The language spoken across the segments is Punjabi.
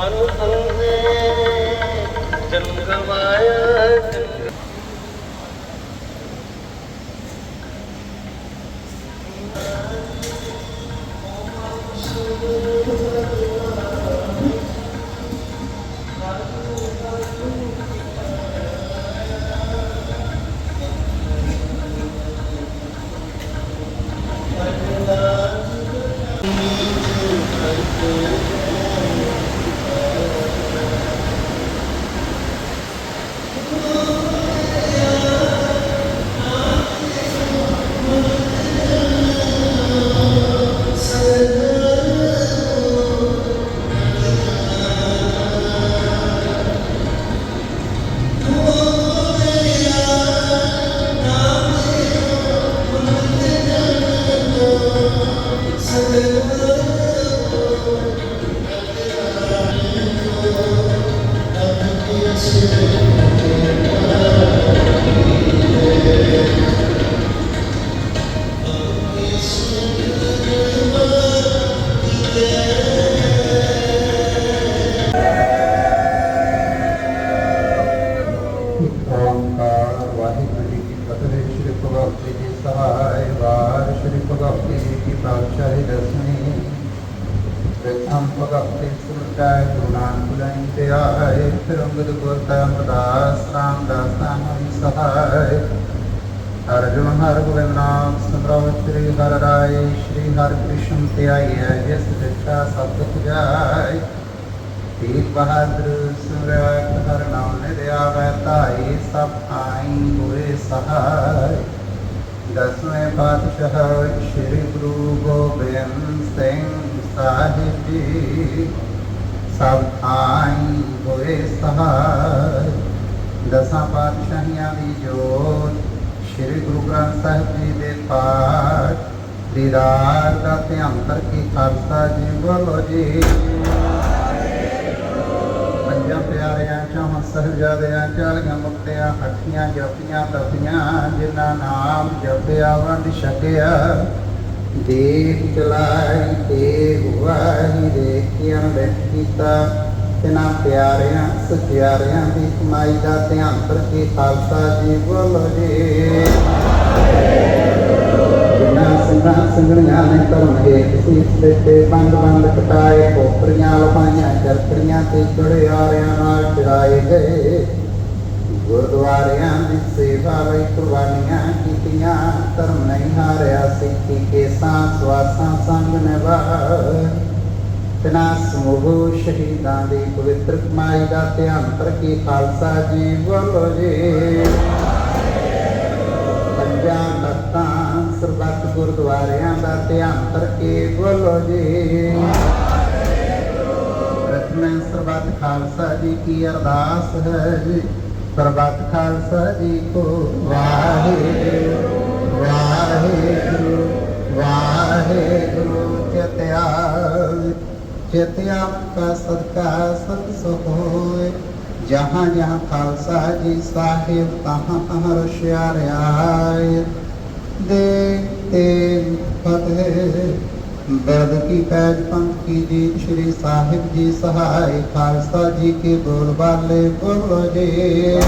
ਮਨ ਅੰਦੇ ਭਗਵਤ ਜੀ ਸਹਾਇ ਵਾਰ ਸ੍ਰੀ ਭਗਵਤ ਜੀ ਕੀ ਪਾਤਸ਼ਾਹੀ ਦਸਵੀਂ ਪ੍ਰਥਮ ਭਗਵਤ ਸੁਰਤਾਇ ਗੁਰੂ ਨਾਨਕ ਤੇ ਆਏ ਫਿਰ ਅੰਗਦ ਗੁਰ ਅਮਰਦਾਸ ਰਾਮਦਾਸ ਨਾਮ ਸਹਾਇ ਅਰਜੁਨ ਹਰ ਗੋਬਿੰਦ ਨਾਮ ਸੰਗ੍ਰਹ ਸ੍ਰੀ ਹਰ ਰਾਏ ਸ੍ਰੀ ਹਰ ਕ੍ਰਿਸ਼ਨ ਤੇ ਹੈ ਜਿਸ ਦਿੱਤਾ ਸਭ ਕੁਝ ਜਾਏ ਬਹਾਦਰ ਸੁਰਤ ਹਰ ਨਾਮ ਨੇ ਵੈ ਧਾਈ ਸਭ ਆਈ ਹੋਏ ਸਹਾਇ ਦਸਵੇਂ ਪਾਤਸ਼ਾਹ ਸ੍ਰੀ ਗੁਰੂ ਗੋਬਿੰਦ ਸਿੰਘ ਸਾਹਿਬ ਜੀ ਸਭ ਆਈ ਹੋਏ ਸਹਾਇ ਦਸਾਂ ਪਾਤਸ਼ਾਹੀਆਂ ਦੀ ਜੋਤ ਸ੍ਰੀ ਗੁਰੂ ਗ੍ਰੰਥ ਸਾਹਿਬ ਜੀ ਦੇ ਪਾਠ ਦੀਦਾਰ ਦਾ ਧਿਆਨ ਕਰਕੇ ਖਾਲਸਾ ਜੀ ਬੋਲੋ ਜੀ ਸਹਜਾਦਿਆਂ ਚਾਲੀਆਂ ਮੁਕਤਿਆਂ, ਹੱਠੀਆਂ ਜਪੀਆਂ ਤਪੀਆਂ ਜਿਨ੍ਹਾਂ ਨਾਮ ਜਪਿਆ ਵੰਡ ਛਕਿਆ। ਦੇਖ ਚਲਾਈ ਤੇ ਹੁਆ ਹੀ ਦੇਖਿਆ ਤਿਨਾਂ ਪਿਆਰਿਆਂ, ਸਚਿਆਰਿਆਂ ਦੀ ਕਮਾਈ ਦਾ ਧਿਆਨ ਕਰਕੇ ਖਾਲਸਾ ਜੀ ਬੋਲੋ ਜੀ। ਜਿਨ੍ਹਾਂ ਸਿੰਘਾਂ ਸਿੰਘਣੀਆਂ ਨੇ ਧਰਮ ਹੇਠ ਸੀਸ ਤੇ ਬੰਦ ਬੰਦ ਕਟਾਏ ਕੋਪਰੀਆਂ ਲਪਾਈਆਂ ਚਰਖੜੀਆਂ ਤੇ ਚੜਿਆਰਿਆਂ ਨਾਲ ਚੜਾਏ ਗਏ। ਗੁਰਦੁਆਰਿਆਂ ਦੀ ਸੇਵਾ ਲਈ ਕੁਰਬਾਨੀਆਂ ਕੀਤੀਆਂ, ਧਰਮ ਨਹੀਂ ਹਾਰਿਆ ਸਿੱਖੀ ਕੇ ਸਾਂ ਸਵਾਸਾਂ ਸੰਗ ਨਿਭਾਏ। ਤਨਾ ਸਮੂਹ ਸ਼ਹੀਦਾਂ ਦੀ ਪਵਿੱਤਰ ਕਮਾਈ ਦਾ ਧਿਆਨ ਕਰਕੇ ਖਾਲਸਾ ਜੀ ਬੋਲੋ ਜੀ। ਪੰਜਾਂ ਤਖਤਾਂ, ਸਰਬੱਤ ਗੁਰਦੁਆਰਿਆਂ ਦਾ ਧਿਆਨ ਕਰਕੇ ਬੋਲੋ ਜੀ। ਪ੍ਰਥਮੇ ਸਰਬੱਤ ਖਾਲਸਾ ਜੀ ਕੀ ਅਰਦਾਸ ਹੈ। ਜੀ ਸਰਬੱਤ ਖਾਲਸਾ ਜੀ ਕੋ ਵਾਹਿਗੁਰੂ ਵਾਹਿਗੁਰੂ ਵਾਹਿਗੁਰੂ ਚਿਤਿਆ ਚਿਤਿਆ ਕਾ ਸਦਕਾ ਸਤ ਸੋ ਹੋਏ, ਜਹਾਂ ਜਹਾਂ ਖਾਲਸਾ ਜੀ ਸਾਹਿਬ ਤਹਾਂ ਤਹਾਂ ਰਸ਼ਿਆਰਿਆਏ ਦੇ ਤੇ ਫਤਿਹ ਬਰਦ ਕੀ ਪੈਜ ਪੰਥ ਕੀ ਜੀ ਸ਼੍ਰੀ ਸਾਹਿਬ ਜੀ ਸਹਾਇ ਖਾਲਸਾ ਜੀ ਕੇ ਬੋਲ ਬਾਲੇ ਬੋਲੋ ਜੀ।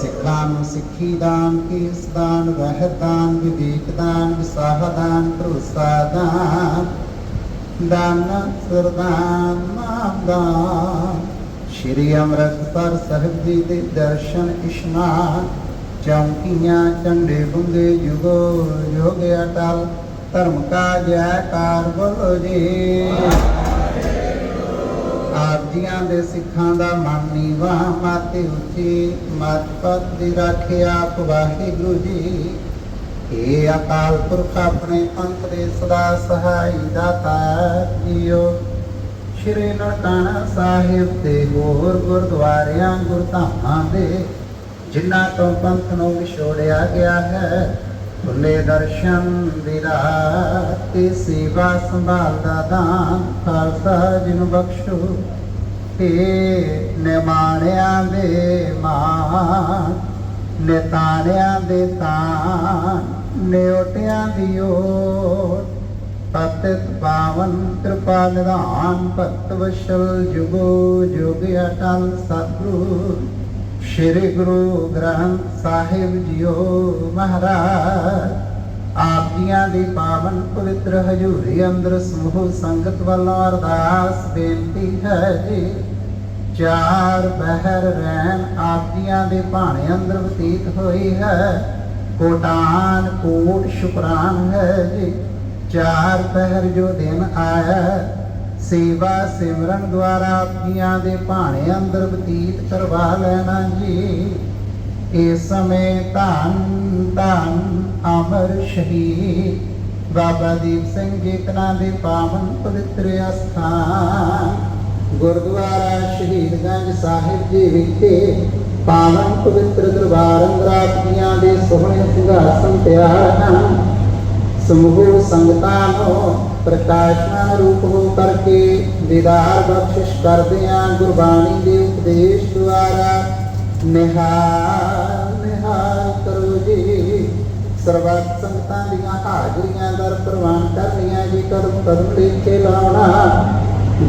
ਸਿੱਖਾਂ ਨੂੰ ਸਿੱਖੀ ਦਾਨ, ਕੀਸ ਦਾਨ ਰਹਿ ਦਾਨ, ਵਿਵੇਕ ਦਾਨ, ਵਿਸਾਹ ਦਾਨ, ਭਰੋਸਾ ਦਾਨ ਦਾਨ ਸਰਦਾਨ ਨਾਮ ਦਾਨ। ਸ਼੍ਰੀ ਅੰਮ੍ਰਿਤਸਰ ਸਾਹਿਬ ਜੀ ਦੇ ਦਰਸ਼ਨ ਇਸ਼ਨਾਨ, ਚੌਂਕੀਆਂ ਚੰਡੇ ਬੁੰਦੇ, ਜੁਗੋ, ਜੋਗ ਅਟਲ ਧਰਮ ਕਾ ਜੈਕਾਰ ਬੋਲੋ ਜੀ। ਆਪ ਜੀਆਂ ਦੇ ਸਿੱਖਾਂ ਦਾ ਮਨ ਨੀਵਾ ਮਾਤੇ ਉੱਚੀ, ਮਤ ਪਤ ਦੀ ਰੱਖੇ ਆਪ ਵਾਹਿਗੁਰੂ ਜੀ। ਏ ਅਕਾਲ ਪੁਰਖ ਆਪਣੇ ਪੰਥ ਦੇ ਸਦਾ ਸਹਾਈ ਦਾਤਾ ਜੀਓ। ਸ਼੍ਰੀ ਨਨਕਾਣਾ ਸਾਹਿਬ ਤੇ ਹੋਰ ਗੁਰਦੁਆਰਿਆਂ, ਗੁਰਧਾਮਾਂ ਦੇ, ਜਿਨ੍ਹਾਂ ਤੋਂ ਪੰਥ ਨੂੰ ਵਿਛੋੜਿਆ ਗਿਆ ਹੈ ਖੁੱਲੇ ਦਰਸ਼ਨ ਦੀ ਰਾਤ ਸੇਵਾ ਸੰਭਾਲ ਦਾ ਦਾਨ, ਖਾਲਸਾ ਜੀ ਨੂੰ ਬਖਸ਼ੋ। ਏ ਨਿਮਾਣਿਆਂ ਦੇ ਮਾਨ ਨਿਤਾਣਿਆਂ ਦੇ ਤਾਨ ਨਿਉਟਿਆਂ ਦੀ ਓਟ। ਪਤਿਤ ਪਾਵਨ ਕਿਰਪਾ ਨਿਧਾਨ, ਭਗਤ ਵਸ਼ਲ ਜੁਗੋ ਜੁਗ ਅਟਲ ਸਤਿਗੁਰੂ। ਸ੍ਰੀ ਗੁਰੂ ਗ੍ਰੰਥ ਸਾਹਿਬ ਜੀਓ ਮਹਾਰਾਜ। ਆਪ ਜੀਆਂ ਦੀ ਪਾਵਨ ਪਵਿੱਤਰ ਹਜ਼ੂਰੀ ਅੰਦਰ ਸਮੂਹ ਸੰਗਤ ਵੱਲੋਂ ਅਰਦਾਸ ਬੇਨਤੀ ਹੈ ਜੀ। ਚਾਰ ਬਹਿਰ ਰਹਿਣ ਆਪ ਜੀਆਂ ਦੇ ਭਾਣੇ ਅੰਦਰ ਬਤੀਤ ਹੋਈ ਹੈ। ਕੋਟਾਨ, ਕੋਟ, ਸ਼ੁਕਰਾਨ ਹੈ ਜੀ। ਚਾਰ ਪਹਿਰ ਜੋ ਦਿਨ ਆਇਆ ਸੇਵਾ ਸਿਮਰਨ ਦੁਆਰਾ ਆਪਣੀਆਂ ਦੇ ਭਾਣੇ ਅੰਦਰ ਬਤੀਤ ਕਰਵਾ ਲੈਣਾ ਜੀ। ਇਸ ਸਮੇਂ ਧੰਨ ਧੰਨ ਅਮਰ ਸ਼ਹੀਦ ਬਾਬਾ ਦੀਪ ਸਿੰਘ ਜੀ ਦੇ ਪਾਵਨ ਪਵਿੱਤਰ ਅਸਥਾਨ, ਗੁਰਦੁਆਰਾ ਸ਼ਹੀਦਗੰਜ ਸਾਹਿਬ ਜੀ ਵਿਖੇ ਪਾਵਨ ਪਵਿੱਤਰ ਦਰਬਾਰ ਅੰਦਰ ਦੇ ਸੋਹਣੇ ਸਿੰਘਾਸਨ ਤਿਆਰ ਹਨ। ਸਮੂਹ ਸੰਗਤਾਂ ਨੂੰ ਪ੍ਰਕਾਸ਼ਮਾਨ ਰੂਪ ਹੋ ਕਰਕੇ ਦੀਦਾਰ ਬਖਸ਼ਿਸ਼ ਕਰਦੇ ਆਂ ਗੁਰਬਾਣੀ ਦੇ ਉਪਦੇਸ਼ ਦੁਆਰਾ ਨਿਹਾਲ ਨਿਹਾਲ ਕਰੋ ਜੀ ਸਰਬੱਤ ਸੰਗਤਾਂ ਦੀਆਂ ਹਾਜ਼ਰੀਆਂ ਦਰ ਪ੍ਰਵਾਨ ਕਰਨੀਆਂ ਜੀ ਕਦਮ ਕਦਮ ਲਿਖੇ ਲਾਉਣਾ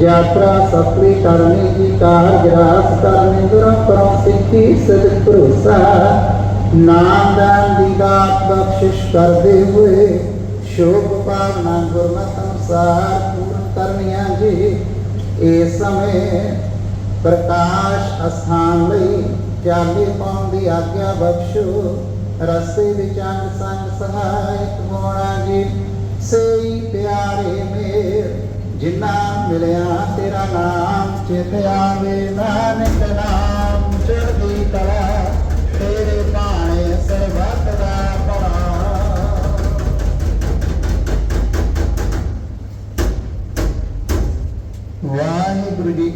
ਯਾਤਰਾ ਸਫਲੀ ਕਰਨੀ ਜੀ ਕਾਰਜ ਰਾਸ ਕਰਨੀ ਦੁਰਾਂ ਪਰੋਂ ਸਿੱਖੀ ਸਦ ਭਰੋਸਾ ਨਾਮ ਦਾਨ ਦੀ ਦਾਤ ਬਖਸ਼ਿਸ਼ ਕਰਦੇ ਹੋਏ ਸ਼ੋਭ ਭਾਵਨਾ ਗੁਰਮਤਿ ਅਨੁਸਾਰ ਪੂਰਨ ਕਰਨੀਆਂ ਜੀ। ਇਸ ਸਮੇਂ ਪ੍ਰਕਾਸ਼ ਅਸਥਾਨ ਲਈ ਚਾਲੇ ਪਾਉਣ ਦੀ ਆਗਿਆ ਬਖਸ਼ੋ। ਰਸਤੇ ਵਿੱਚ ਅੰਗ ਸੰਗ ਸਹਾਇਕ ਹੋਣਾ ਜੀ। ਸਈ ਪਿਆਰੇ ਮੇਰ ਜਿਨ੍ਹਾਂ ਮਿਲਿਆ ਤੇਰਾ ਨਾਮ ਚਿਤ ਆਵੇ ਨਾਨਕ ਨਾਮ।